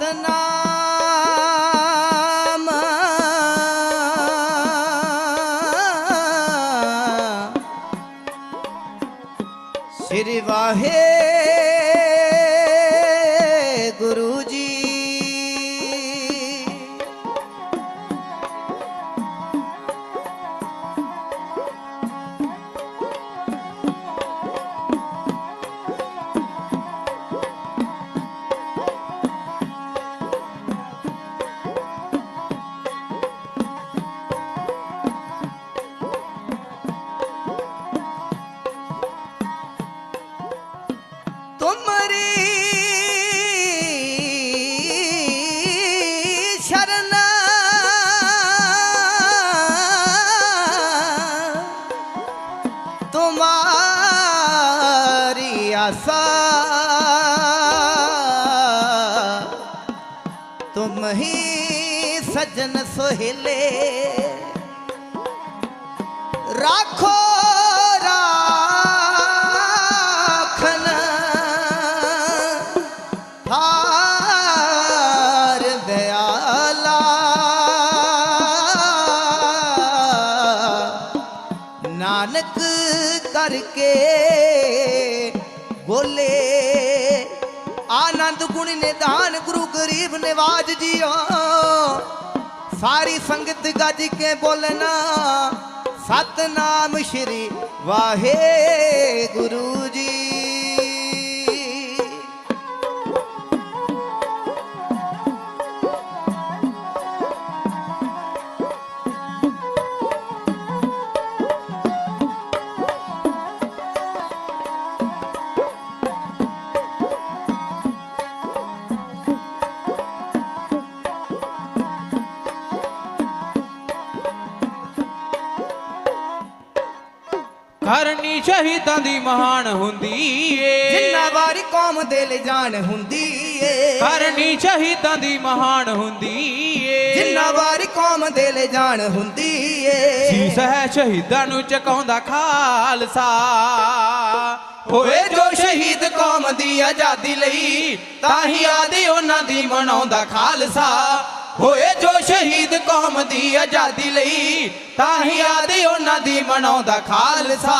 सतना ਸਜਣ ਸੋਹਿਲੇ। ਰਾਖੋ ਰਾਖਨ ਹਾਰ ਦਿਆਲਾ। ਨਾਨਕ ਕਰਕੇ ਆਨੰਦ ਗੁਣ ਨਿਧਾਨ ਗੁਰੂ ਗਰੀਬ ਨਿਵਾਜ ਜੀਓ। ਸਾਰੀ ਸੰਗਤ ਗੱਜ ਕੇ ਬੋਲਣਾ, ਸਤਨਾਮ ਸ਼੍ਰੀ ਵਾਹਿਗੁਰੂ ਜੀ ਕਰਨੀ ਸ਼ਹੀਦਾਂ ਦੀ ਮਹਾਨ ਹੁੰਦੀ ਏ। ਜਿੰਨਾ ਵਾਰੀ ਕੌਮ ਦੇ ਲੈ ਜਾਣ ਹੁੰਦੀ ਏ। ਕਰਨੀ ਸ਼ਹੀਦਾਂ ਦੀ ਮਹਾਨ ਹੁੰਦੀ ਏ। ਜਿੰਨਾ ਵਾਰੀ ਕੌਮ ਦੇ ਲੈ ਜਾਣ ਹੁੰਦੀ ਏ। ਸੀਸ ਹੈ ਸ਼ਹੀਦਾਂ ਨੂੰ ਚਕਾਉਂਦਾ ਖਾਲਸਾ। ਹੋਏ ਜੋ ਸ਼ਹੀਦ ਕੌਮ ਦੀ ਆਜ਼ਾਦੀ ਲਈ ਤਾਂ ਹੀ ਆਦੀ ਉਹਨਾਂ ਦੀ ਮਨਾਉਂਦਾ ਖਾਲਸਾ। ਹੋਏ ਜੋ ਸ਼ਹੀਦ ਕੌਮ ਦੀ ਆਜ਼ਾਦੀ ਲਈ ਤਾਂ ਹੀ ਆਦੀ ਉਹਨਾਂ ਦੀ ਮਨਾਉਂਦਾ ਖਾਲਸਾ।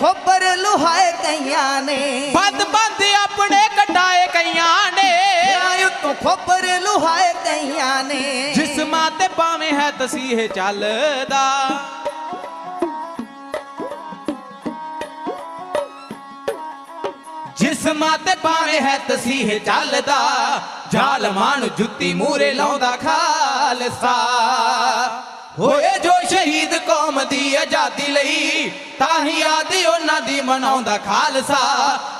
ਖੋਬਰ ਲੁਹਾਏ ਕਈਆਂ ਨੇ। ਬੰਦ ਬੰਦ ਆਪਣੇ ਕਟਾਏ ਕਈਆਂ ਨੇ। ਆਇਓ ਤੂੰ ਖੋਬਰ ਲੁਹਾਏ ਕਈਆਂ ਨੇ। ਜਿਸਮਾਂ ਤੇ ਪਾਵੇਂ ਹੈ ਤਸੀਹੇ ਚੱਲਦਾ। ਜਿਸਮਾਂ ਤੇ ਪਾਵੇਂ ਹੈ ਤਸੀਹੇ ਚੱਲਦਾ। ਜ਼ਾਲਮਾਂ ਨੂੰ ਜੁੱਤੀ ਮੂਰੇ ਲਾਉਂਦਾ ਖਾਲਸਾ। ਹੋਏ ਜੋ ਸ਼ਹੀਦ ਕੌਮ ਦੀ ਆਜ਼ਾਦੀ ਲਈ, ਤਾਂ ਹੀ ਆਦੀ ਉਹਨਾਂ ਦੀ ਮਨਾਉਂਦਾ ਖਾਲਸਾ।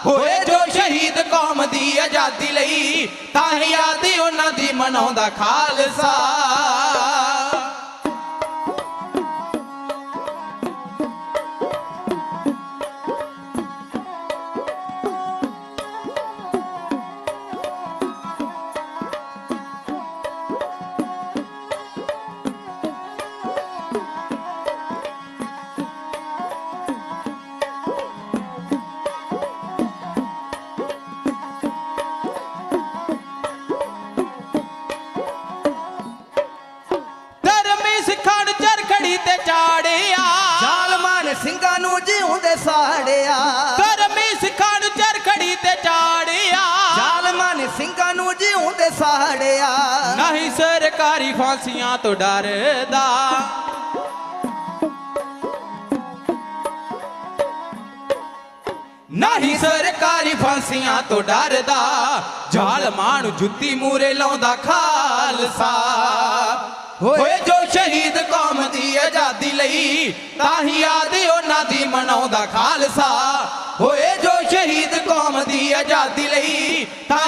ਹੋਏ ਜੋ ਸ਼ਹੀਦ ਕੌਮ ਦੀ ਆਜ਼ਾਦੀ ਲਈ, ਤਾਂ ਹੀ ਆਦੀ ਉਹਨਾਂ ਦੀ ਮਨਾਉਂਦਾ ਖਾਲਸਾ। ਤੇ ਚਾੜਿਆ ਜ਼ਾਲਮਾਂ ਨੇ ਸਿੰਘਾਂ ਨੂੰ ਜਿਉਂਦੇ ਸਾੜਿਆ। ਧਰਮੀ ਸਿੱਖਾਂ ਨੂੰ ਚਰਖੜੀ ਤੇ ਚਾੜਿਆ। ਜ਼ਾਲਮਾਂ ਨੇ ਸਿੰਘਾਂ ਨੂੰ ਜਿਉਂਦੇ ਸਾੜਿਆ। ਨਹੀਂ ਸਰਕਾਰੀ ਫਾਂਸੀਆਂ ਤੋਂ ਡਰਦਾ। ਨਹੀਂ ਸਰਕਾਰੀ ਫਾਂਸੀਆਂ ਤੋਂ ਡਰਦਾ। ਜ਼ਾਲਮਾਂ ਨੂੰ ਜੁੱਤੀ ਮੂਰੇ ਲਾਉਂਦਾ ਖਾਲਸਾ। ਹੋਏ ਜੋ ਆਜ਼ਾਦੀ ਲਈ, ਤਾਂ ਹੀ ਆਦੀ ਉਹਨਾਂ ਦੀ ਮਨਾਉਂਦਾ ਖਾਲਸਾ। ਹੋਏ ਜੋ ਸ਼ਹੀਦ ਕੌਮ ਦੀ ਆਜ਼ਾਦੀ ਲਈ, ਤਾਂ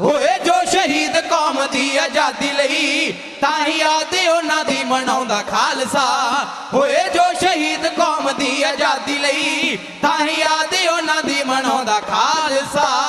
ਹੋਏ ਜੋ ਸ਼ਹੀਦ ਕੌਮ ਦੀ ਆਜ਼ਾਦੀ ਲਈ, ਤਾਂ ਹੀ ਯਾਦ ਉਹਨਾਂ ਦੀ ਮਨਾਉਂਦਾ ਖਾਲਸਾ। ਹੋਏ ਜੋ ਸ਼ਹੀਦ ਕੌਮ ਦੀ ਆਜ਼ਾਦੀ ਲਈ, ਤਾਂ ਹੀ ਯਾਦ ਉਹਨਾਂ ਦੀ ਮਨਾਉਂਦਾ ਖਾਲਸਾ।